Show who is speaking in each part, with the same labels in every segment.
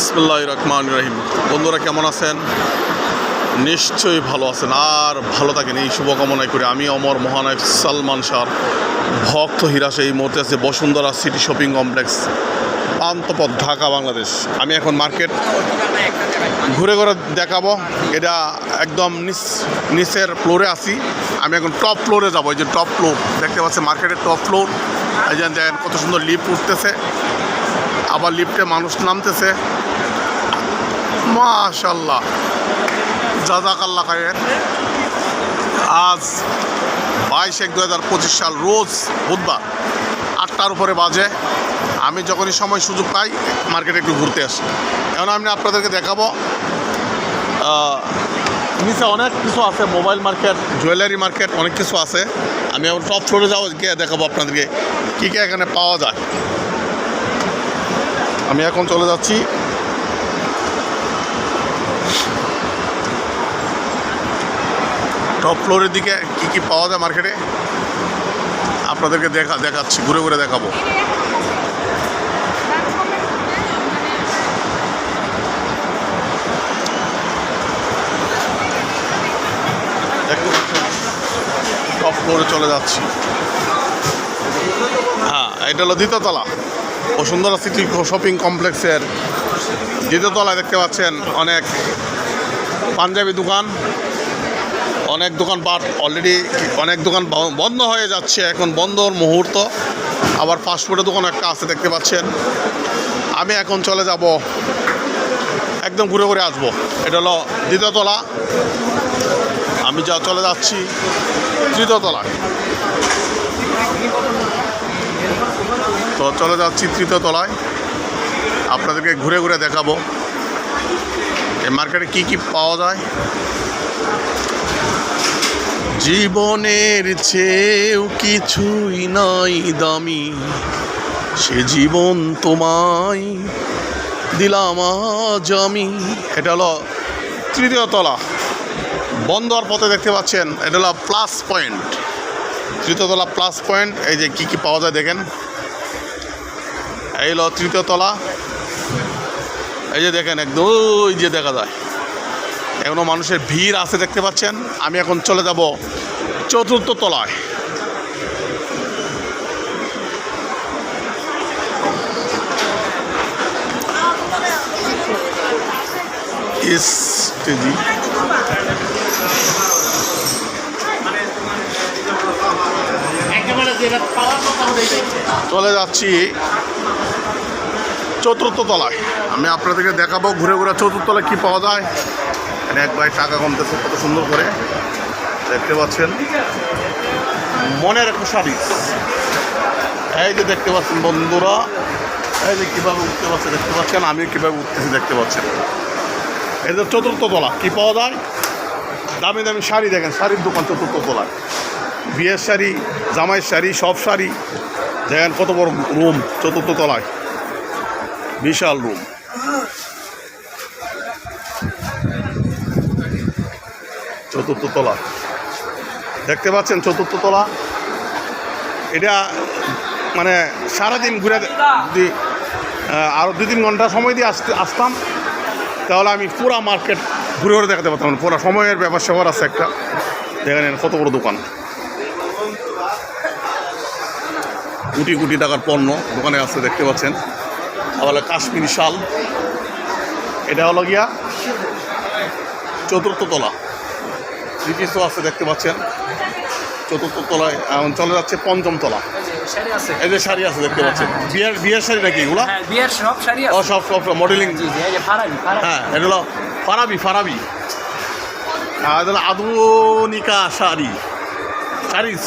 Speaker 1: বিসমুল্লাহ রহমান রহিম। বন্ধুরা কেমন আছেন? নিশ্চয়ই ভালো আছেন। আর ভালো থাকেন। এই শুভকামনায় করে। আমি অমর মহানায়ক সালমান শাহর ভক্ত হিরাস এই মুহূর্তে আছে Bashundhara city shopping complex, Panthapath, Dhaka, Bangladesh. আমি এখন মার্কেট। ঘুরে ঘুরে দেখাবো। এটা একদম নিচ, নিচের ফ্লোরে আছি। আমি এখন টপ ফ্লোরে যাব। এই যে টপ ফ্লোর দেখতে পাচ্ছি মার্কেটের টপ ফ্লোর এই যে দেখেন কত সুন্দর লিফট উঠতেছে। আবার লিফটে মানুষ নামতেছে। মাশাল্লাহ জাজাকাল্লা খায়ের আজ বাইশ এক দু হাজার পঁচিশ সাল রোজ বুধবার আটটার উপরে বাজে। আমি যখনই সময় সুযোগ পাই মার্কেটে একটু ঘুরতে আসি। এখন আমি আপনাদেরকে দেখাবো নিচে অনেক কিছু আছে, মোবাইল মার্কেট, জুয়েলারি মার্কেট, অনেক কিছু আছে। আমি এখন টপ ফ্লোরে যাব, গিয়ে দেখাবো আপনাদেরকে কী কী এখানে পাওয়া যায়। আমি এখন চলে যাচ্ছি টপ ফ্লোরের দিকে কি কি পাওয়া যায় মার্কেটে আপনাদেরকে দেখা, দেখাচ্ছি, ঘুরে ঘুরে দেখাবো। টপ ফ্লোরে চলে যাচ্ছি। হ্যাঁ এটা হলো দ্বিতীয়তলা বসুন্ধরা সিটি শপিং কমপ্লেক্সের দ্বিতীয়তলায় দেখতে পাচ্ছেন অনেক পাঞ্জাবি দোকান। অনেক দোকানপাট অলরেডি অনেক দোকান বন্ধ হয়ে যাচ্ছে এখন বন্ধর মুহূর্ত। আবার ফাস্টফুডের দোকান একটা আছে, দেখতে পাচ্ছেন। আমি এখন চলে যাব, একদম ঘুরে ঘুরে আসব। এটা হলো দ্বিতীয়তলা। আমি যা চলে যাচ্ছি তৃতীয়তলায়। তো চলে যাচ্ছি তৃতীয়তলায়। আপনাদেরকে ঘুরে ঘুরে দেখাবো। এই মার্কেটে কি কি পাওয়া যায়? জীবনের চেয়েও কিছুই নাই দামি। সে জীবন তোমায় দিলাম আজ আমি। এটা হলো তৃতীয় তলা। বন্ধ হওয়ার পথে দেখতে পাচ্ছেন, এটা হলো প্লাস পয়েন্ট। তৃতীয় তলা প্লাস পয়েন্ট, এই যে কি কি পাওয়া যায় দেখেন। এই হলো তৃতীয় তলা। এই যে দেখেন, একদম যে দেখা যায়। এখনও মানুষের ভিড় আছে দেখতে পাচ্ছেন। আমি এখন চলে যাব চতুর্থ তলায়। চলে যাচ্ছি চতুর্থ তলায়। আমি আপনাদেরকে দেখাবো ঘুরে ঘুরে চতুর্থ তলায় কী পাওয়া যায়। এখানে এক ভাই টাকা কমতেছে, কত সুন্দর করে। দেখতে পাচ্ছেন? মনের একটা শাড়ি এই যে দেখতে পাচ্ছেন বন্ধুরা, এই যে কীভাবে উঠতে পারছে, দেখতে পাচ্ছেন? আমি কীভাবে উঠতেছি, দেখতে পাচ্ছেন। এই যে চতুর্থ তলা, কী পাওয়া যায়? দামি দামি শাড়ি দেখেন, শাড়ির দোকান চতুর্থ তলায় বিয়ের শাড়ি, জামাইয়ের শাড়ি, সব শাড়ি। দেখেন কত বড় রুম চতুর্থ তলায়। বিশাল রুম চতুর্থ তলা। দেখতে পাচ্ছেন চতুর্থ তলা? এটা মানে সারাদিন ঘুরে যদি আরও দু তিন ঘণ্টা সময় দিয়ে আসতে আসতাম। তাহলে আমি পুরা মার্কেট ঘুরে ঘুরে দেখাতে পারতাম পুরো সময়ের ব্যাপার স্যাপার আছে একটা। দেখে নেন কত বড় দোকান। কোটি কোটি টাকার পণ্য দোকানে আছে, দেখতে পাচ্ছেন। আবার হলো কাশ্মীরি শাল। এটা হলো গিয়া চতুর্থ তলা। ব্রিটিশও আছে দেখতে পাচ্ছেন। চতুর্থ তলায় চলে যাচ্ছে পঞ্চম তলা।
Speaker 2: শাড়ি আছে?
Speaker 1: এই যে শাড়ি আছে দেখতে পাচ্ছেন। বিয়ের বিয়ের শাড়ি নাকি এগুলা?
Speaker 2: হ্যাঁ বিয়ের সব শাড়ি
Speaker 1: ও সব সব মডেলিং হ্যাঁ এগুলো ফারাবি ফারাবি। এটা আধুনিকা শাড়ি। শাড়িস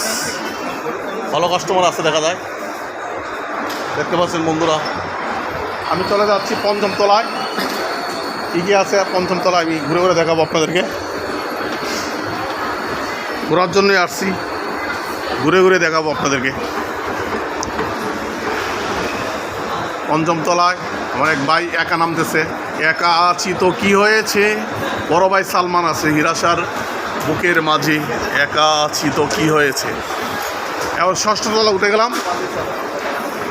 Speaker 1: ভালো কাস্টমার আছে দেখা যায়। দেখতে পাচ্ছেন বন্ধুরা। আমি চলে যাচ্ছি পঞ্চম তলায়। কী কী আছে পঞ্চম তলায়? আমি ঘুরে ঘুরে দেখাবো আপনাদেরকে। ঘোরার জন্যই আসছি। ঘুরে ঘুরে দেখাবো আপনাদেরকে। পঞ্চম তলায় আমার এক ভাই একা নামতেছে। একা আছি তো কি হয়েছে? বড় ভাই সালমান আছে, হিরাসার বুকের মাঝে। একা আছি তো কি হয়েছে? এবার ষষ্ঠ তলা উঠে গেলাম।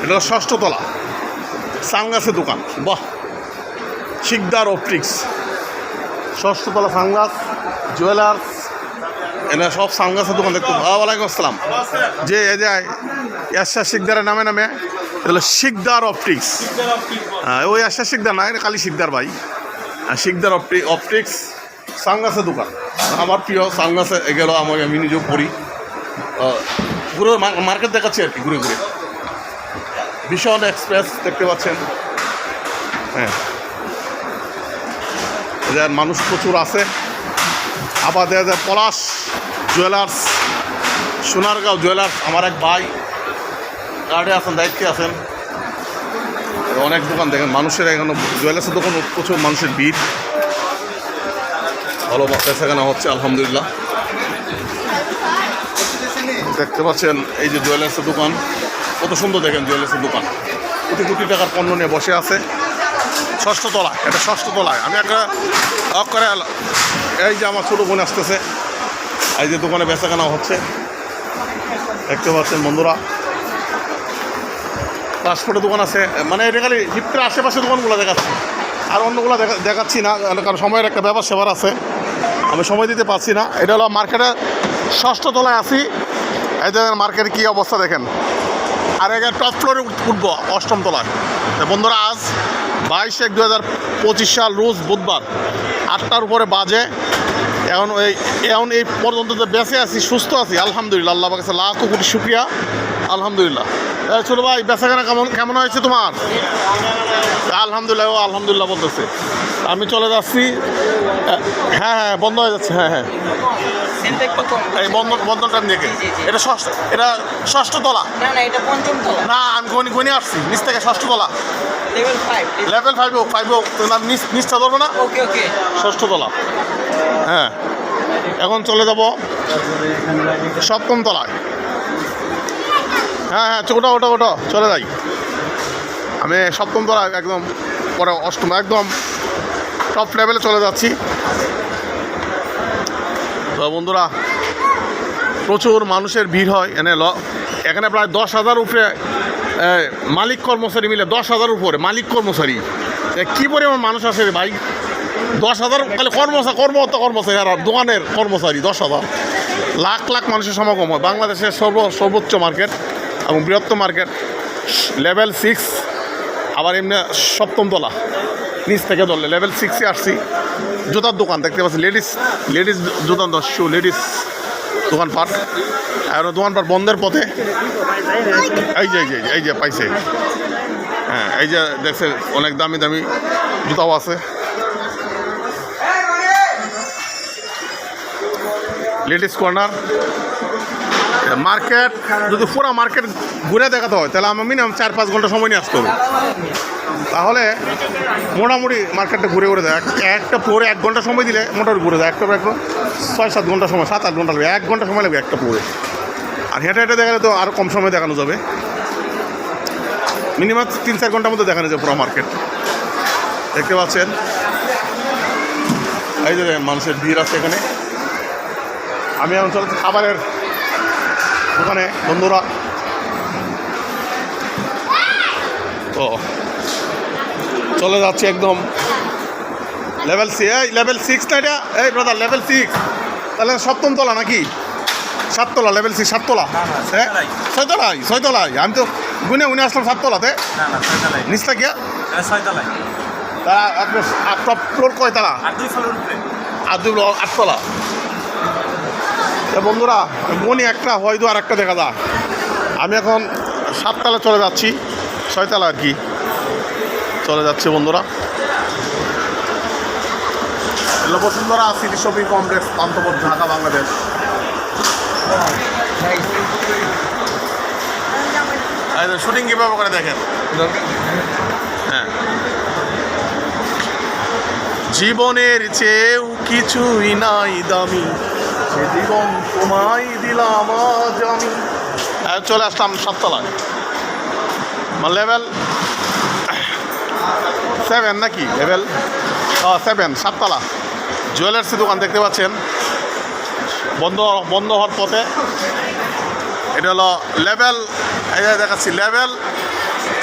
Speaker 1: এটা হলো ষষ্ঠ তলা। সানগ্লাসের দোকান। বাহ! শিকদার অপটিক্স। ষষ্ঠতলা সানগ্লাস জুয়েলার্স। এনে সব সানগ্লাসের দোকান দেখতে। ওয়ালাইকুম আসসালাম যে এই যে ইয়াশা শিকদারের নামে নামে এগুলো শিকদার অপটিক্স। হ্যাঁ ওই ইয়াশা শিকদার না কালী শিকদার ভাই। আর শিকদার অপটি, অপটিক্স সানগ্লাসের দোকান। আমার প্রিয় সানগ্লাসে গেল আমার আমি নিজেও পড়ি পুরো মার্কেট দেখাচ্ছি আর কি, ঘুরে ঘুরে। ভীষণ এক্সপ্রেস দেখতে পাচ্ছেন। হ্যাঁ। মানুষ প্রচুর আছে। আবার দেখা যায় পলাশ। জুয়েলার্স, সোনারগাঁও জুয়েলার্স, আমার এক ভাই গার্ডে আছেন, দায়িত্বে আছেন। অনেক দোকান দেখেন, মানুষের এখানে, জুয়েলার্সের দোকান প্রচুর মানুষের ভিড়। ভালো কেনা হচ্ছে, আলহামদুলিল্লাহ। দেখতে পাচ্ছেন, এই যে জুয়েলার্সের দোকান, কত সুন্দর দেখেন জুয়েলার্সের দোকান। কোটি কোটি টাকার পণ্য নিয়ে বসে আছে। ষষ্ঠ তলায়, এটা ষষ্ঠ তলায়। আমি একটা অফ করে এই যে আমার ছোটো বোন আসতেছে। এই যে দোকানে বেচা কেনা হচ্ছে। দেখতে পাচ্ছেন বন্ধুরা। পাসপোর্টের দোকান আছে। মানে এটা খালি লিফ্টের আশেপাশে দোকানগুলো দেখাচ্ছি। আর অন্যগুলো দেখা দেখাচ্ছি না, কারণ সময়ের একটা ব্যাপার সেবার আছে। আমি সময় দিতে পারছি না। এটা হলো মার্কেটে ষষ্ঠ তলায় আছি। এই দেখেন মার্কেটে কী অবস্থা দেখেন। আর এখানে টপ ফ্লোরে উঠবো, অষ্টম তলায়। বন্ধুরা, আজ বাইশ এক দু সাল রোজ বুধবার, আটটার উপরে বাজে। এখন এই এখন এই পর্যন্ত যে বেঁচে আছি সুস্থ আছি আলহামদুলিল্লাহ আল্লাহ কাছে লাখ কোটি শুক্রিয়া আলহামদুলিল্লাহ। ছোট ভাই বেচাকেনা কেমন কেমন হয়েছে তোমার? আলহামদুলিল্লাহ ও আলহামদুলিল্লাহ বলতেছে। আমি চলে যাচ্ছি হ্যাঁ হ্যাঁ বন্ধ হয়ে যাচ্ছে হ্যাঁ হ্যাঁ। এই বন্ধন বন্ধনটা দেখে এটা ষষ্ঠ এটা ষষ্ঠ তলা।
Speaker 3: না
Speaker 1: আমি গনি গনি আসছি নিচ থেকে ষষ্ঠ তলা।
Speaker 3: লেভেল ফাইভ
Speaker 1: লেভেল ফাইভ ও ফাইভ নিচ নিচটা ধরবো না?
Speaker 3: ওকে ওকে
Speaker 1: ষষ্ঠ তলা। হ্যাঁ। এখন চলে যাব সপ্তম তলায়। হ্যাঁ হ্যাঁ ওটা ওটা ওটা চলে যাই। আমি সপ্তম তলায় একদম পরে অষ্টম, একদম টপ লেভেলে চলে যাচ্ছি। তো বন্ধুরা, প্রচুর মানুষের ভিড় হয় এনে এখানে প্রায় দশ হাজার উপরে মালিক কর্মচারী মিলে দশ হাজার উপরে মালিক কর্মচারী। কি পরিমাণ মানুষ রে ভাই? দশ হাজার, খালি কর্মচারী কর্মরত কর্মচারী আর দোকানের কর্মচারী, দশ হাজার। লাখ লাখ মানুষের সমাগম হয়। বাংলাদেশের সর্ব, সর্বোচ্চ মার্কেট এবং বৃহত্তম মার্কেট লেভেল সিক্স, আবার এমনি সপ্তম তলা, নিচ থেকে ধরলে লেভেল সিক্সে আসছি। জুতার দোকান, দেখতে পাচ্ছি লেডিস লেডিস জুতার দশ শু, লেডিস দোকানপাট। আর দোকানপাট বন্ধের পথে। এই যে এই যে এই যে, পাইছে। হ্যাঁ এই যে দেখছে, অনেক দামি দামি জুতাও আছে। Ladies corner. মার্কেট, যদি পুরো মার্কেট ঘুরে দেখাতে হয়, তাহলে আমার মিনিমাম চার পাঁচ ঘণ্টা সময় নিয়ে আসতে হবে। তাহলে মোটামুটি মার্কেটটা ঘুরে ঘুরে দেয় এক- একটা ফ্লোরে এক ঘণ্টা সময় দিলে মোটামুটি ঘুরে দেয় একটা একটা ছয় সাত ঘণ্টা সময়, সাত আট ঘণ্টা লাগবে। এক ঘণ্টা সময় লাগবে একটা ফ্লোরে আর হেঁটে হেঁটে দেখালে তো আরও কম সময় দেখানো যাবে। মিনিমাম তিন চার ঘণ্টার মধ্যে দেখানো যাবে পুরো মার্কেট। দেখতে পাচ্ছেন? এই যে মানুষের ভিড় আছে এখানে। আমি চলছি খাবারের দোকানে বন্ধুরা। তো চলে যাচ্ছে একদম। লেভেল সি এই লেভেল সিক্স না এটা? এই ব্রাদার লেভেল সিক্স তাহলে সপ্তম তলা নাকি? সাততলা লেভেল সিক্স সাততলা হ্যাঁ ছয়তলায় ছয়তলায় আমি তো গুনে গুনে আসলাম সাততলাতে নিচটা
Speaker 4: এটা ছয়তলায়
Speaker 1: তারা আপনার টপ ফ্লোর কয়তলা
Speaker 4: আর দুই ফ্লোর
Speaker 1: আর দুই ব্লক আটতলা বন্ধুরা, মনে একটা হয়তো আর একটা দেখা যায় আমি এখন সাততলা চলে যাচ্ছি ছয়তলা আর কি। চলে যাচ্ছে বন্ধুরা। Bashundhara city shopping complex Panthapath Dhaka, Bangladesh. Shooting কীভাবে করে দেখেন? হ্যাঁ। জীবনের চেয়েও কিছুই নাই দামি। জীবন তোমায় দিলাম আজ আমি। চলে আসলাম সাততলায়। লেভেল সেভেন নাকি? লেভেল সেভেন সাততলা। জুয়েলার্সের দোকান দেখতে পাচ্ছেন। বন্ধ বন্ধ হওয়ার পথে। এটা হলো লেভেল এই দেখাচ্ছি লেভেল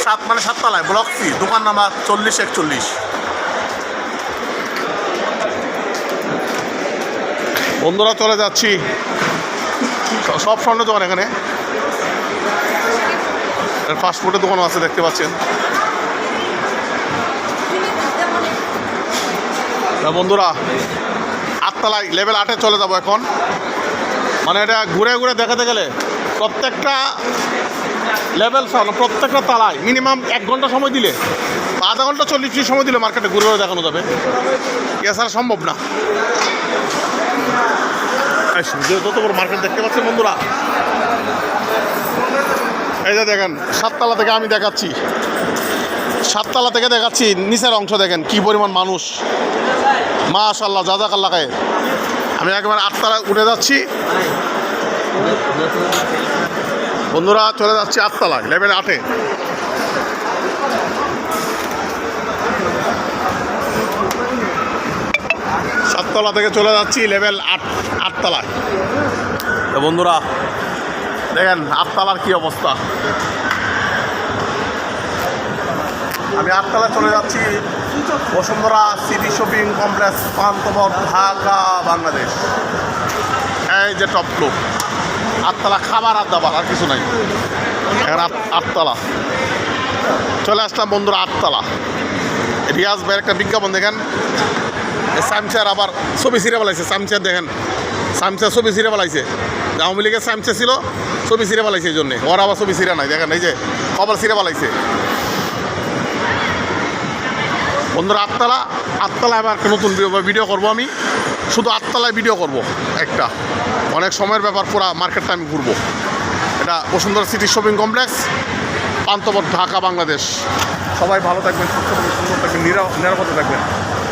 Speaker 1: সাত মানে সাততলায় ব্লক সি দোকান নাম্বার চল্লিশ, একচল্লিশ। বন্ধুরা, চলে যাচ্ছি। সব স্বর্ণ দোকান এখানে। ফাস্টফুডের দোকানও আছে, দেখতে পাচ্ছেন। বন্ধুরা, আটতলায় লেভেল আটে চলে যাব এখন। মানে এটা ঘুরে ঘুরে দেখাতে গেলে প্রত্যেকটা লেভেল সামনে প্রত্যেকটা তালায় মিনিমাম এক ঘণ্টা সময় দিলে, আধা ঘণ্টা, চল্লিশ সময় দিলে মার্কেটে ঘুরে ঘুরে দেখানো যাবে। এছাড়া সম্ভব না। যত বড় মার্কেট দেখতে বন্ধুরা। এই যে দেখেন, সাততলা থেকে আমি দেখাচ্ছি। সাততলা থেকে দেখাচ্ছি, নিচের অংশ দেখেন কি পরিমাণ মানুষ। মাশাল্লাহ জাজাকাল্লা খায় আমি একেবারে আটতলায় উঠে যাচ্ছি। বন্ধুরা, চলে যাচ্ছি আটতলায়, লেভেল আটে। সাততলা থেকে চলে যাচ্ছি লেভেল আট, আটতলায়। তো বন্ধুরা, দেখেন আটতলার কি অবস্থা। আমি আটতলায় চলে যাচ্ছি Bashundhara city shopping complex পান্তবর Dhaka, Bangladesh. এই যে টপ ফ্লোর, আটতলা খাবার আর দাবার, আর কিছু নাই। এখন আটতলা। চলে আসলাম বন্ধুরা, আটতলা। রিয়াজ ভাইয়ের একটা বিজ্ঞাপন দেখেন। এই সামচার আবার ছবি ছিঁড়ে বেলাইছে সামচার দেখেন। সামচার ছবি ছিঁড়ে বেলাইছে আওয়ামী লীগের সামচা ছিল, ছবি ছিঁড়ে বেলাইছে এই জন্যে। ওর আবার ছবি ছিঁড়ে নাই, দেখেন এই যে, কবর ছিঁড়ে বেলাইছে বন্ধুরা, আটতলা আটতলায় আবার একটা নতুন ভিডিও করব আমি। শুধু আটতলায় ভিডিও করব, একটা। অনেক সময়ের ব্যাপার, পুরা মার্কেটটা আমি ঘুরবো। এটা Bashundhara city shopping complex পান্তবর Dhaka, Bangladesh. সবাই ভালো থাকবেন, সুস্থ থাকবেন, সুন্দর থাকবেন নিরা- নিরাপদে থাকবেন।